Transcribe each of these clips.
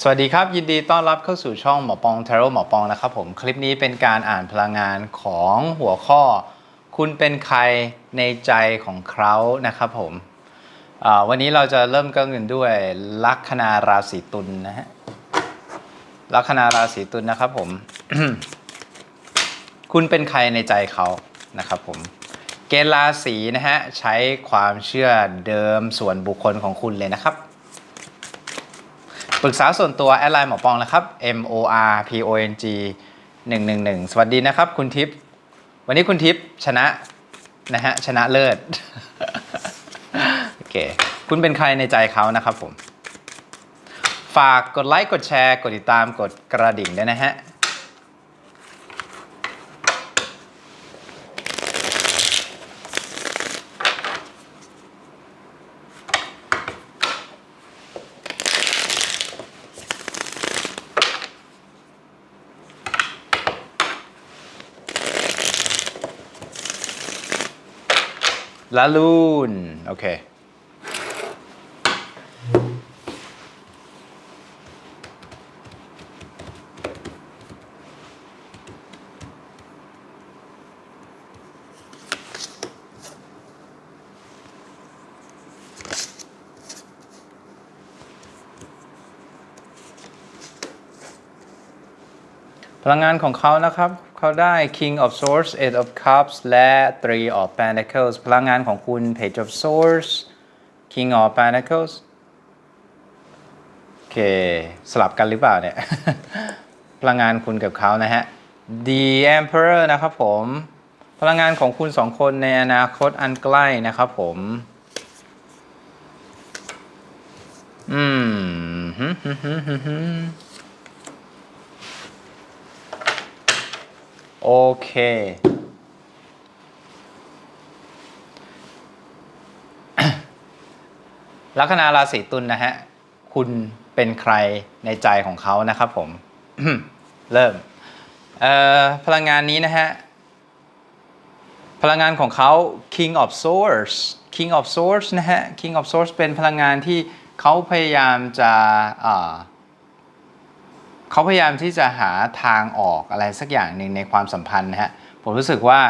สวัสดีครับ ยินดีต้อนรับเข้าสู่ช่องหมอปองเทโรหมอปองนะครับผมคลิปนี้เป็นการอ่านพลังงานของหัวข้อ คุณเป็นใครในใจของเขานะครับผมวันนี้เราจะเริ่มกันด้วยลัคนาราศีตุลนะฮะลัคนาราศีตุลนะครับผม คุณเป็นใครในใจเขานะครับผมเกณฑ์ราศีนะฮะใช้ความเชื่อเดิมส่วนบุคคลของคุณเลยนะครับ ปรึกษาส่วนตัวแอดไลน์หมอปองนะครับ M O R P O N G 111 สวัสดีนะครับ คุณทิพย์วันนี้คุณทิพย์ชนะนะฮะชนะเลิศโอเคคุณเป็นใครในใจเขานะครับผม ฝากกดไลค์กดแชร์ กดติดตามกดกระดิ่งด้วยนะฮะ ลาลูน โอเค พลังงานของเขานะครับ เขาได้ King of Swords Eight of Cups และ Three of Pentacles พลังงานของคุณ Page of Swords King of Pentacles โอเค สลับกันหรือเปล่าเนี่ย พลังงานคุณกับเขานะฮะ The Emperor นะครับผม พลังงานของคุณสองคนในอนาคตอันใกล้นะครับผม อืมฮึฮึฮึฮึฮึ โอเค ลัคนาราศีตุลนะฮะ คุณเป็นใครในใจของเขานะครับผม เริ่ม พลังงานนี้นะฮะ พลังงานของเขา King of Swords King of Swords นะฮะ King of Swords เป็นพลังงานที่เขาพยายามจะอ่า เขาพยายามที่จะหาทางออกอะไรสักอย่างหนึ่งในความสัมพันธ์นะฮะผมรู้สึกว่า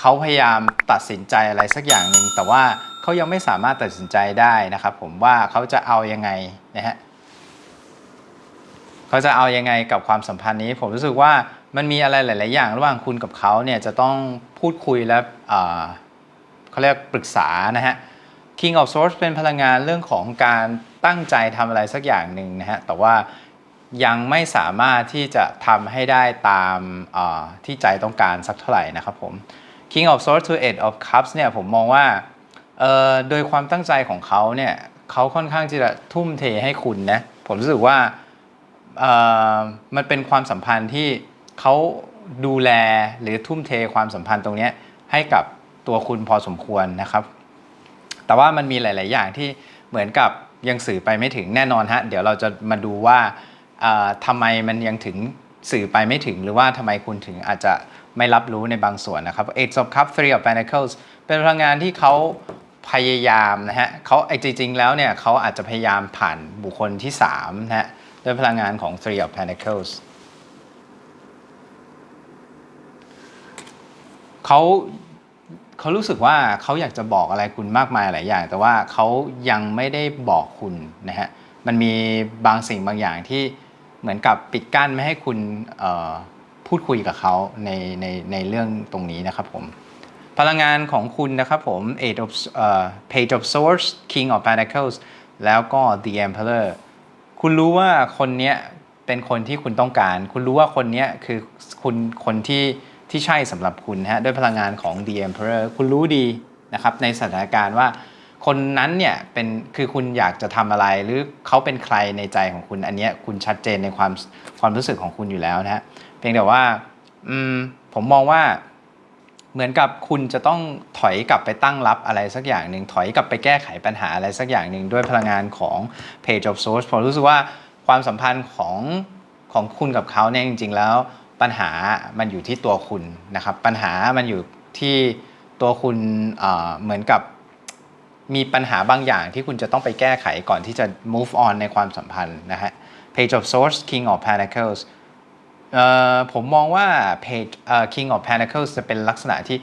เขาพยายามตัดสินใจอะไรสักอย่างหนึ่งแต่ว่าเขายังไม่สามารถตัดสินใจได้นะครับ ผมว่าเขาจะเอายังไงนะฮะเขาจะเอายังไงกับความสัมพันธ์นี้ ผมรู้สึกว่ามันมีอะไรหลาย ๆ อย่าง ระหว่างคุณกับเขาเนี่ยจะต้องพูดคุยและเอ่อเขาเรียกปรึกษานะฮะ King of Swords เป็นพลังงานเรื่องของการตั้งใจทำอะไรสักอย่างหนึ่งนะฮะแต่ว่า ยังไม่สามารถที่จะทำให้ได้ตามที่ใจต้องการสักเท่าไหร่นะครับผม King of Swords to Eight of Cups เนี่ยผมมองว่าโดยความตั้งใจของเขาเนี่ยเขาค่อนข้างที่จะทุ่มเทให้คุณนะผมรู้สึกว่ามันเป็นความสัมพันธ์ที่เขาดูแลหรือทุ่มเทความสัมพันธ์ตรงนี้ให้กับตัวคุณพอสมควรนะครับ แต่ว่ามันมีหลาย ๆ อย่างที่เหมือนกับยังสื่อไปไม่ถึงแน่นอนฮะ เดี๋ยวเราจะมาดูว่า ทำไมมันยังถึงสื่อไปไม่ถึง หรือว่าทำไมคุณถึงอาจจะไม่รับรู้ในบางส่วนนะครับ Eight of Cups Three of Pentacles เป็นพลังงานที่เขาพยายามนะฮะเขาไอ้จริง ๆ แล้วเนี่ยเขาอาจจะพยายามผ่านบุคคลที่3นะฮะด้วยพลังงานของ Three of Pentacles เขาเขารู้สึกว่าเขาอยากจะบอกอะไรคุณมากมายหลายอย่าง แต่ว่าเขายังไม่ได้บอกคุณนะฮะมันมีบางสิ่งบางอย่างที่ เหมือนกับปิดกั้นไม่ให้คุณพูดคุยกับเขาในในในเรื่องตรงนี้นะครับผมพลังงานของคุณนะครับผม Eight of เอ่อ Page of Swords King of Pentacles แล้วก็ The Emperor คุณรู้ว่าคนเนี้ยเป็นคนที่คุณต้องการ คุณรู้ว่าคนเนี้ยคือคุณคนที่ที่ใช่สำหรับคุณฮะด้วยพลังงานของ The Emperor คุณรู้ดีนะครับในสถานการณ์ว่า คนนั้นเนี่ยเป็นคือคุณอยากจะทำอะไรหรือเขาเป็นใครในใจของคุณอันเนี้ยคุณชัดเจนในความความรู้สึกของคุณอยู่แล้วนะฮะเพียงแต่ว่าอืมผมมองว่าเหมือนกับคุณจะต้องถอยกลับไปตั้งรับอะไรสักอย่างหนึ่งถอยกลับไปแก้ไขปัญหาอะไรสักอย่างหนึ่งด้วยพลังงานของ Page of Swords ผมรู้สึกว่าความสัมพันธ์ของของคุณกับเขาเนี่ยจริง ๆ แล้วปัญหามันอยู่ที่ตัวคุณนะครับปัญหามันอยู่ที่ตัวคุณเเหมือนกับ มีปัญหาบางอย่างที่คุณจะต้องไปแก้ไขก่อนที่จะ move on ในความสัมพันธ์นะฮะ Page of Swords King of Pentacles ผมมองว่า Page King of Pentacles จะเป็นลักษณะที่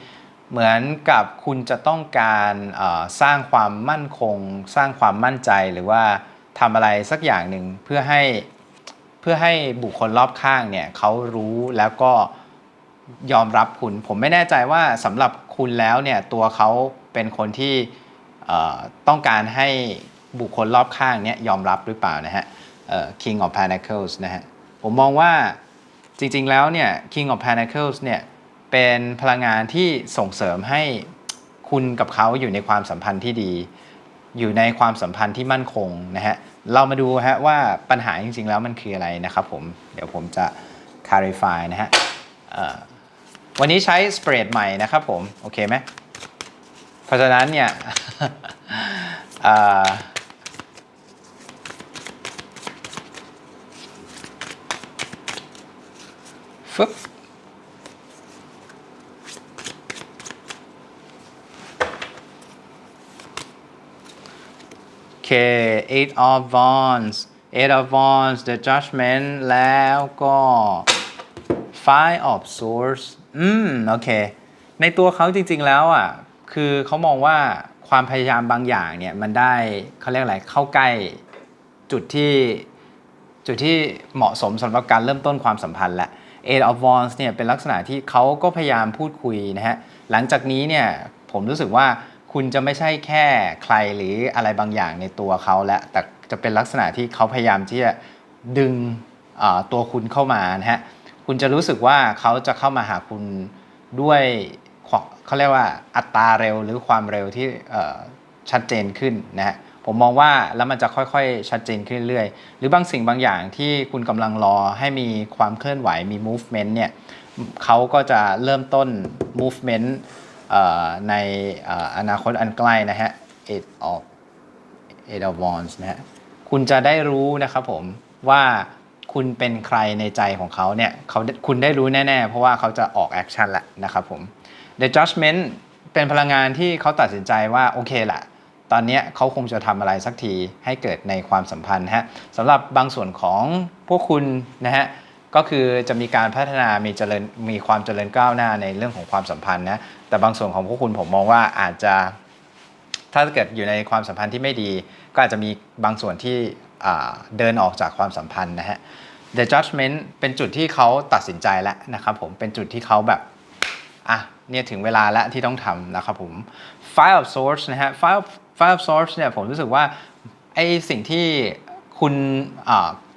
เหมือนกับคุณจะต้องการสร้างความมั่นคง สร้างความมั่นใจหรือว่าทำอะไรสักอย่างหนึ่งเพื่อให้เพื่อให้บุคคลรอบข้างเนี่ยเขารู้แล้วก็ยอมรับคุณ ผมไม่แน่ใจว่าสำหรับคุณแล้วเนี่ยตัวเขาเป็นคนที่ ต้องการให้บุคคลรอบข้างเนี่ยยอมรับหรือเปล่านะฮะเอ่อ King of Pentacles นะฮะ ผมมองว่าจริงๆแล้วเนี่ย King of Pentacles เนี่ยเป็นพลังงานที่ส่งเสริมให้คุณกับเขาอยู่ในความสัมพันธ์ที่ดี อยู่ในความสัมพันธ์ที่มั่นคงนะฮะ เรามาดูฮะว่าปัญหาจริงๆ แล้วมันคืออะไรนะครับผม เดี๋ยวผมจะ clarify นะฮะวันนี้ใช้สเปรดใหม่นะครับผม โอเคไหม ราะฉะนั้นเนี่ยเอ่อฟึบโอเค eight of wands eight of wands the judgment แล้วก็ five of swords อืม โอเค ในตัวเขาจริง ๆ แล้วอะ คือเขามองว่าความพยายามบางอย่างเนี่ยมันได้เขาเรียกอะไรเข้าใกล้จุดที่จุดที่เหมาะสมสำหรับการเริ่มต้นความสัมพันธ์แหละ Eight of Wands เนี่ยเป็นลักษณะที่เขาก็พยายามพูดคุยนะฮะหลังจากนี้เนี่ยผมรู้สึกว่าคุณจะไม่ใช่แค่ใครหรืออะไรบางอย่างในตัวเขาแล้วแต่จะเป็นลักษณะที่เขาพยายามที่จะดึงอ่าตัวคุณเข้ามานะฮะคุณจะรู้สึกว่าเขาจะเข้ามาหาคุณด้วย เขาเรียกว่าอัตราเร็วหรือความเร็วที่ชัดเจนขึ้นนะฮะผมมองว่าแล้วมันจะค่อยๆ ชัดเจนขึ้นเรื่อยๆ หรือบางสิ่งบางอย่างที่คุณกำลังรอให้มีความเคลื่อนไหวมี movement เนี่ยเขาก็จะเริ่มต้น movement ในอนาคตอันใกล้นะฮะ eight of it of wands นะฮะคุณจะได้รู้นะครับผมว่าคุณเป็นใครในใจของเขาเนี่ยเขาคุณได้รู้แน่ ๆ เพราะว่าเขาจะออกแอคชั่นแล้วนะครับผม The Judgment เป็นพลังงานที่เขาตัดสินใจว่าโอเคละตอนนี้เขาคงจะทำอะไรสักทีให้เกิดในความสัมพันธ์ฮะสำหรับบางส่วนของพวกคุณนะฮะก็คือจะมีการพัฒนามีเจริญมีความเจริญก้าวหน้าในเรื่องของความสัมพันธ์นะแต่บางส่วนของพวกคุณผมมองว่าอาจจะ ถ้าเกิดอยู่ในความสัมพันธ์ที่ไม่ดี ก็อาจจะมีบางส่วนที่เดินออกจากความสัมพันธ์นะฮะ The Judgment เป็นจุดที่เขาตัดสินใจแล้วนะครับผมเป็นจุดที่เขาแบบ อะเนี่ยถึงเวลาแล้วที่ต้องทำนะครับผม Five of Swords นะฮะ Five of Five of Swords เนี่ยผมรู้สึกว่าไอสิ่งที่คุณ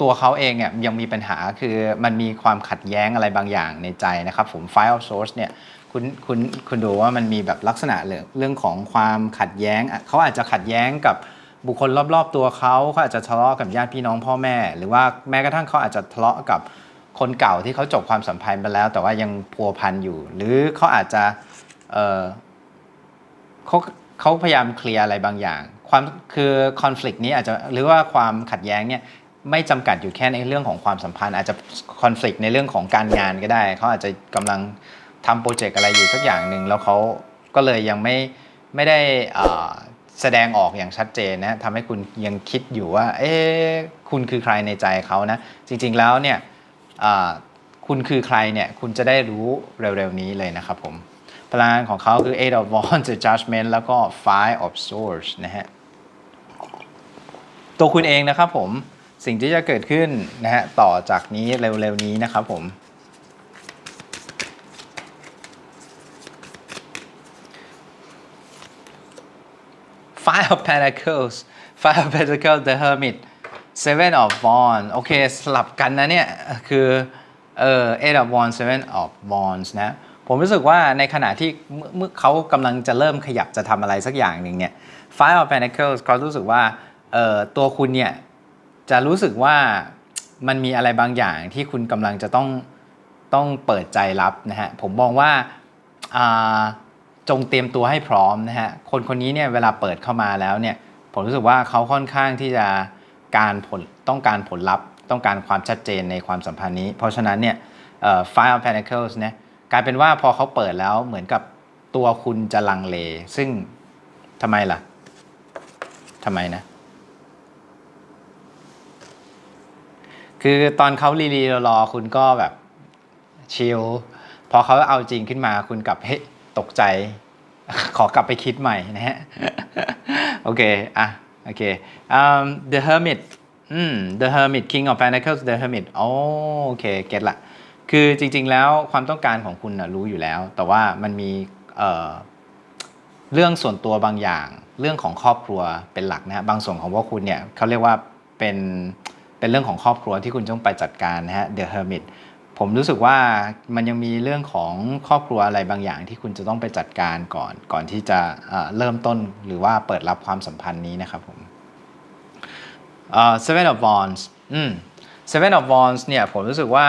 ตัวเขาเองเนี่ยยังมีปัญหาคือมันมีความขัดแย้งอะไรบางอย่างในใจนะครับผม Five of Swords เนี่ยคุณคุณคุณดูว่ามันมีแบบลักษณะเรื่องเรื่องของความขัดแย้ง เขาอาจจะขัดแย้งกับบุคคลรอบ ๆ ตัวเขาเขาอาจจะทะเลาะกับญาติพี่น้องพ่อแม่ หรือว่าแม้กระทั่งเขาอาจจะทะเลาะกับ คนเก่าที่เขาจบความสัมพันธ์ไปแล้ว แต่ว่ายังพัวพันอยู่ หรือเขาอาจจะเเขาเขาพยายามเคลียร์อะไรบางอย่าง ความคือคอน FLICT นี้อาจจะหรือว่าความขัดแย้งเนี่ยไม่จำกัดอยู่แค่ในเรื่องของความสัมพันธ์ อาจจะคอน FLICT ในเรื่องของการงานก็ได้ เขาอาจจะกำลังทำโปรเจกต์อะไรอยู่สักอย่างหนึ่งแล้วเขาก็เลยยังไม่ไม่ได้แสดงออกอย่างชัดเจนนะทำให้คุณยังคิดอยู่ว่า เอ๊ะคุณคือใครในใจเขานะ จริง ๆแล้วเนี่ย คุณคือใครเนี่ยคุณจะได้รู้เร็วๆนี้เลยนะครับผม พลังงานของเขาคือ Eight of Wands Judgment แล้วก็ Five of Swords นะฮะตัวคุณเองนะครับผมสิ่งที่จะเกิดขึ้นนะฮะต่อจากนี้เร็วๆนี้นะครับผม Five of Pentacles Five of Pentacles The Hermit Seven of Wands โอเค สลับกันนะเนี่ย คือเออ Eight of Wands Seven of Wands นะ ผมรู้สึกว่าในขณะที่เมื่อเขากำลังจะเริ่มขยับจะทำอะไรสักอย่างหนึ่งเนี่ย Five of Pentacles เขารู้สึกว่าเออตัวคุณเนี่ย จะรู้สึกว่ามันมีอะไรบางอย่างที่คุณกำลังจะต้องต้องเปิดใจรับนะฮะ ผมมองว่าจงเตรียมตัวให้พร้อมนะฮะ คนคนนี้เนี่ยเวลาเปิดเข้ามาแล้วเนี่ย ผมรู้สึกว่าเขาค่อนข้างที่จะ การผลต้องการผลลัพธ์ต้องการความชัดเจนในความสัมพันธ์นี้ เพราะฉะนั้นเนี่ยเอ่อ Five of Pentacles เนี่ยกลายเป็นว่าพอเขาเปิดแล้วเหมือนกับตัวคุณจะลังเล ซึ่งทำไมล่ะทำไมนะ คือตอนเขารีรีรอคุณก็แบบชิลพอเขาเอาจริงขึ้นมาคุณกลับเฮ้ตกใจ ขอกลับไปคิดใหม่นะฮะ โอเค อะ โอเค um, The Hermit อืม The Hermit King of Pentacles The Hermit โอเคเก็ตละคือจริง ๆ แล้วความต้องการของคุณนะรู้อยู่แล้ว แต่ว่ามันมีเเรื่องส่วนตัวบางอย่าง เรื่องของครอบครัวเป็นหลักนะฮะบางส่วนของพวกคุณเนี่ยเขาเรียกว่าเป็นเป็นเรื่องของครอบครัวที่คุณต้องไปจัดการนะฮะ The Hermit ผมรู้สึกว่ามันยังมีเรื่องของครอบครัวอะไรบางอย่างที่คุณจะต้องไปจัดการก่อนก่อนที่จะเริ่มต้นหรือว่าเปิดรับความสัมพันธ์นี้นะครับผมเอ่อ Seven of Wands อืม Seven of Wands เนี่ยผมรู้สึกว่า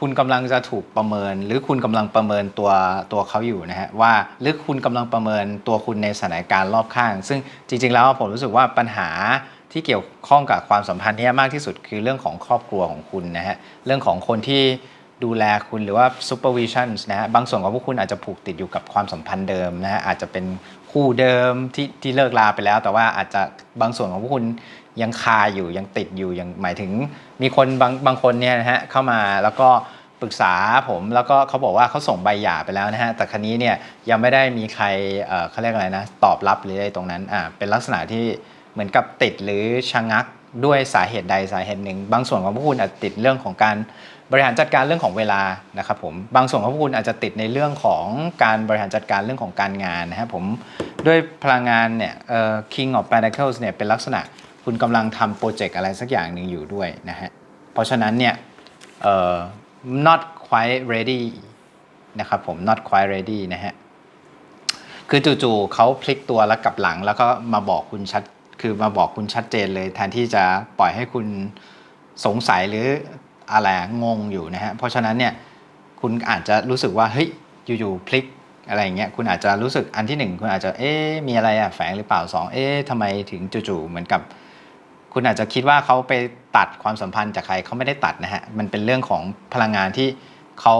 คุณกำลังจะถูกประเมิน หรือคุณกำลังประเมินตัวตัวเขาอยู่นะฮะว่าหรือคุณกำลังประเมินตัวคุณในสถานการณ์รอบข้าง ซึ่งจริง ๆ แล้วผมรู้สึกว่าปัญหา ที่เกี่ยวข้องกับความสัมพันธ์นี้มากที่สุดคือเรื่องของครอบครัวของคุณนะฮะเรื่องของคนที่ดูแลคุณหรือว่า supervision นะฮะบางส่วนของพวกคุณอาจจะผูกติดอยู่กับความสัมพันธ์เดิมนะฮะอาจจะเป็นคู่เดิมที่ที่เลิกลาไปแล้ว แต่ว่าอาจจะบางส่วนของพวกคุณยังคาอยู่ยังติดอยู่ยังหมายถึง มีคนบางบางคนเนี่ยนะฮะเข้ามาแล้วก็ปรึกษาผมแล้วก็เขาบอกว่าเขาส่งใบหย่าไปแล้วนะฮะแต่ครั้นี้เนี่ยยังไม่ได้มีใครเอ่อเขาเรียกอะไรนะตอบรับหรืออะไรตรงนั้นอ่าเป็นลักษณะที่ เหมือนกับติดหรือชะงักด้วยสาเหตุใดสาเหตุหนึ่ง บางส่วนของพวกคุณอาจจะติดเรื่องของการบริหารจัดการเรื่องของเวลานะครับผมบางส่วนของพวกคุณอาจจะติดในเรื่องของการบริหารจัดการเรื่องของการงานนะครับผมด้วยพลังงานเนี่ยเอ่อ King of Pentacles เนี่ยเป็นลักษณะคุณกำลังทำโปรเจกต์อะไรสักอย่างหนึ่งอยู่ด้วยนะฮะเพราะฉะนั้นเนี่ยเอ่อ not quite ready นะครับผม not quite ready นะฮะคือจู่ๆเขาพลิกตัวแล้วกลับหลังแล้วก็มาบอกคุณชัด คือมาบอกคุณชัดเจนเลย แทนที่จะปล่อยให้คุณสงสัยหรืออะไรงงอยู่นะฮะเพราะฉะนั้นเนี่ยคุณอาจจะรู้สึกว่าเฮ้ยอยู่ๆพลิกอะไรอย่างเงี้ยคุณอาจจะรู้สึกอันที่หนึ่งคุณอาจจะเอ๊ะมีอะไรอะแฝงหรือเปล่าสองเอ๊ะทำไมถึงจู่ๆเหมือนกับ คุณอาจจะคิดว่าเขาไปตัดความสัมพันธ์จากใครเขาไม่ได้ตัดนะฮะมันเป็นเรื่องของพลังงานที่เขา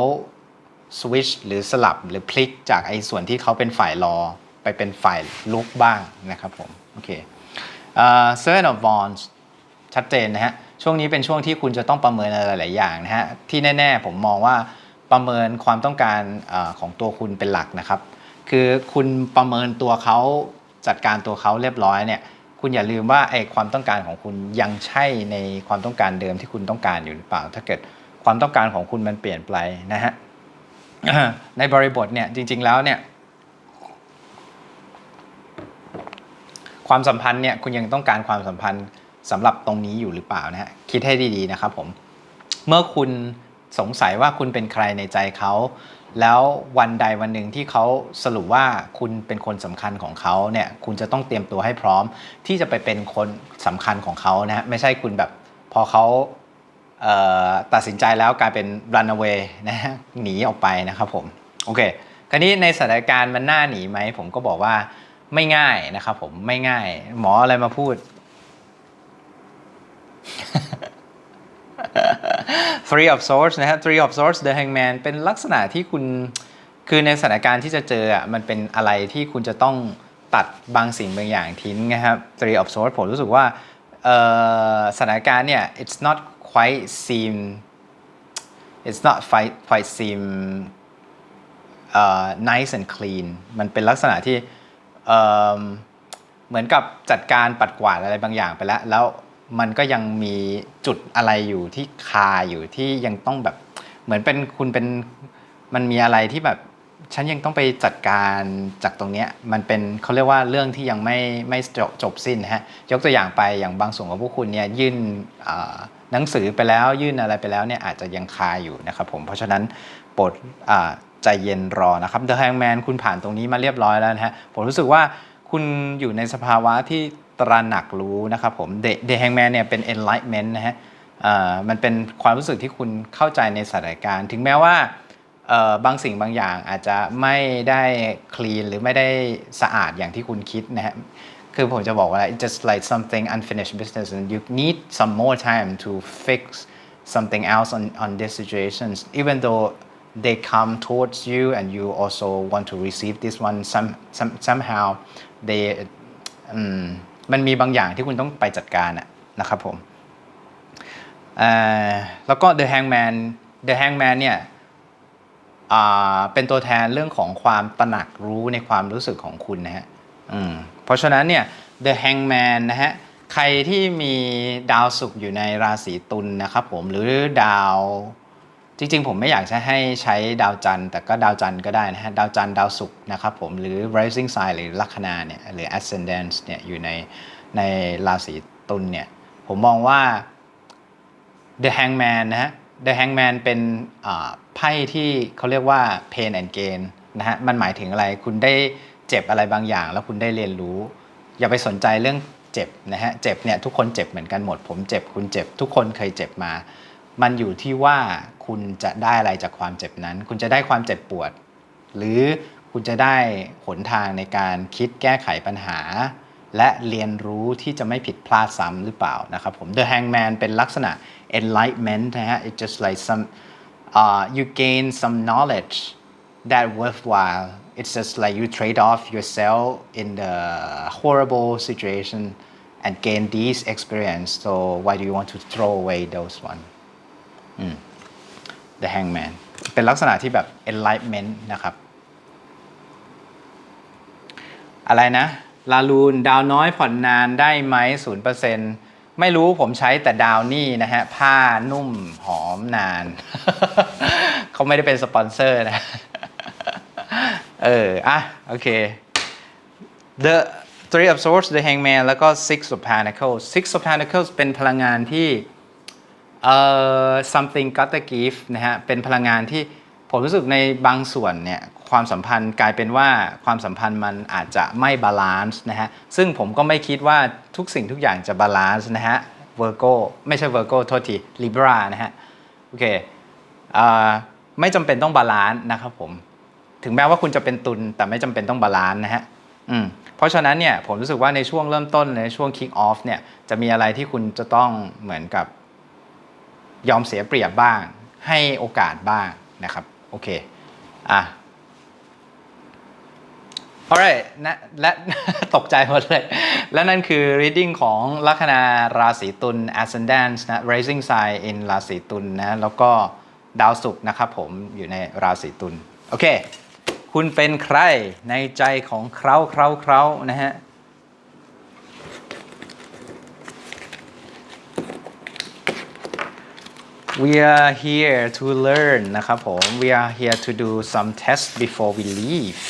สวิชหรือสลับหรือพลิกจากไอ้ส่วนที่เขาเป็นฝ่ายรอไปเป็นฝ่ายลุกบ้างนะครับผมโอเค เอ่อ Seven of Wands ชัดเจนนะฮะ ช่วงนี้เป็นช่วงที่คุณจะต้องประเมินอะไรหลายอย่างนะฮะ ที่แน่ ๆ ผมมองว่าประเมินความต้องการอของตัวคุณเป็นหลักนะครับ คือคุณประเมินตัวเขาจัดการตัวเขาเรียบร้อยเนี่ย คุณอย่าลืมว่าไอ้ความต้องการของคุณยังใช่ในความต้องการเดิมที่คุณต้องการอยู่หรือเปล่า ถ้าเกิดความต้องการของคุณมันเปลี่ยนไปนะฮะในบริบทเนี่ยจริง ๆแล้วเนี่ย ความสัมพันธ์เนี่ยคุณยังต้องการความสัมพันธ์สำหรับตรงนี้อยู่หรือเปล่านะฮะคิดให้ดีๆนะครับผมเมื่อคุณสงสัยว่าคุณเป็นใครในใจเขาแล้ววันใดวันหนึ่งที่เขาสรุปว่าคุณเป็นคนสำคัญของเขาเนี่ยคุณจะต้องเตรียมตัวให้พร้อม ที่จะไปเป็นคนสำคัญของเขานะฮะไม่ใช่คุณแบบพอเขาเตัดสินใจแล้วกลายเป็น run away นะฮะหนีออกไปนะครับผมโอเค คราวนี้ในสถานการณ์มันน่าหนีไหมผมก็บอกว่า ไม่ง่ายนะครับผมไม่ง่าย หมออะไรมาพูด Three of Swords นะฮะ Three of Swords The Hangman เป็นลักษณะที่คุณ คือในสถานการณ์ที่จะเจออะมันเป็นอะไรที่คุณจะต้องตัดบางสิ่งบางอย่างทิ้งนะครับ Three of Swords ผมรู้สึกว่าสถานการณ์เนี่ย it's not quite seem it's not quite quite seem เอ่อ nice and clean มันเป็นลักษณะที่ เเหมือนกับจัดการปัดกวาดอะไรบางอย่างไปแล้ว แล้วมันก็ยังมีจุดอะไรอยู่ที่คาอยู่ที่ยังต้องแบบ เหมือนเป็นคุณเป็นมันมีอะไรที่แบบฉันยังต้องไปจัดการจากตรงเนี้ยมันเป็นเขาเรียกว่าเรื่องที่ยังไม่ไม่จบจบสิ้นฮะยกตัวอย่างไปอย่างบางส่วนของพวกคุณเนี่ยยื่นหนังสือไปแล้วยื่นอะไรไปแล้วเนี่ยอาจจะยังคาอยู่นะครับผมเพราะฉะนั้นโปรด ใจเย็นรอนะครับ The Hangman คุณผ่านตรงนี้มาเรียบร้อยแล้วนะฮะผมรู้สึกว่าคุณอยู่ในสภาวะที่ตระหนักรู้นะครับผม The The Hangman เนี่ยเป็น enlightenment นะฮะมันเป็นความรู้สึกที่คุณเข้าใจในสถานการณ์ ถึงแม้ว่าบางสิ่งบางอย่างอาจจะไม่ได้คลีนหรือไม่ได้สะอาดอย่างที่คุณคิดนะฮะคือผมจะบอกว่า just like something unfinished business and you need some more time to fix something else on on these situations even though they come towards you and you also want to receive this one some, some somehow they มันมีบางอย่างที่คุณต้องไปจัดการนะครับผมแล้วก็ The Hangman The Hangman เนี่ยเป็นตัวแทนเรื่องของความตระหนักรู้ในความรู้สึกของคุณนะฮะเพราะฉะนั้นเนี่ย The Hangman นะฮะใครที่มีดาวศุกร์อยู่ในราศีตุลนะครับผมหรือดาว จริงๆ ผมไม่อยากจะให้ใช้ดาวจันทร์แต่ก็ดาวจันทร์ก็ได้นะฮะ ดาวจันทร์ดาวศุกร์นะครับผมหรือ rising sign หรือลัคนาเนี่ยหรือ ascendant เนี่ยอยู่ในในราศีตุลเนี่ยผมมองว่า The Hangman นะฮะ The Hangman เป็นไพ่ที่เขาเรียกว่า pain and gain นะฮะมันหมายถึงอะไรคุณได้เจ็บอะไรบางอย่าง แล้วคุณได้เรียนรู้ อย่าไปสนใจเรื่องเจ็บนะฮะเจ็บเนี่ยทุกคนเจ็บเหมือนกันหมด ผมเจ็บคุณเจ็บทุกคนเคยเจ็บมา มันอยู่ที่ว่าคุณจะได้อะไรจากความเจ็บนั้น คุณจะได้ความเจ็บปวด หรือคุณจะได้หนทางในการคิดแก้ไขปัญหา และเรียนรู้ที่จะไม่ผิดพลาดซ้ำหรือเปล่านะครับผม The Hangman เป็นลักษณะ enlightenment นะฮะ it's just like some uh, you gain some knowledge that worthwhile it's just like you trade off yourself in the horrible situation and gain these experience so why do you want to throw away those one The Hangman เป็นลักษณะที่แบบ enlightenment นะครับ อะไรนะลาลูนดาวน้อยผ่อนนานได้ไหมศูนย์เปอร์เซ็นไม่รู้ผมใช้แต่ดาวนี่นะฮะ ผ้านุ่มหอมนาน เขาไม่ได้เป็นสปอนเซอร์นะ เออ อะ โอเค The Three of Swords The Hangman แล้วก็ Six of Pentacles Six of Pentacles เป็นพลังงานที่ เอ่อ something gotta give นะฮะเป็นพลังงานที่ผมรู้สึกในบางส่วนเนี่ยความสัมพันธ์กลายเป็นว่าความสัมพันธ์มันอาจจะไม่บาลานซ์นะฮะซึ่งผมก็ไม่คิดว่าทุกสิ่งทุกอย่างจะบาลานซ์นะฮะ Virgo ไม่ใช่ Virgo โทษที Libra นะฮะโอเคอ่าไม่จำเป็นต้องบาลานซ์นะครับผมถึงแม้ว่าคุณจะเป็นตุลแต่ไม่จำเป็นต้องบาลานซ์นะฮะอืมเพราะฉะนั้นเนี่ยผมรู้สึกว่าในช่วงเริ่มต้นในช่วง kick off เนี่ยจะมีอะไรที่คุณจะต้องเหมือนกับ ยอมเสียเปรียบบ้าง ให้โอกาสบ้างนะครับโอเคอะ alright นะและตกใจหมดเลย และนั่นคือ reading ของลัคนาราศีตุล ascendant นะ rising sign in ราศีตุลนะแล้วก็ดาวศุกร์นะครับผมอยู่ในราศีตุลโอเค คุณเป็นใครในใจของเขาเขาเขานะฮะ We are here to learn นะครับผม We are here to do some tests before we leave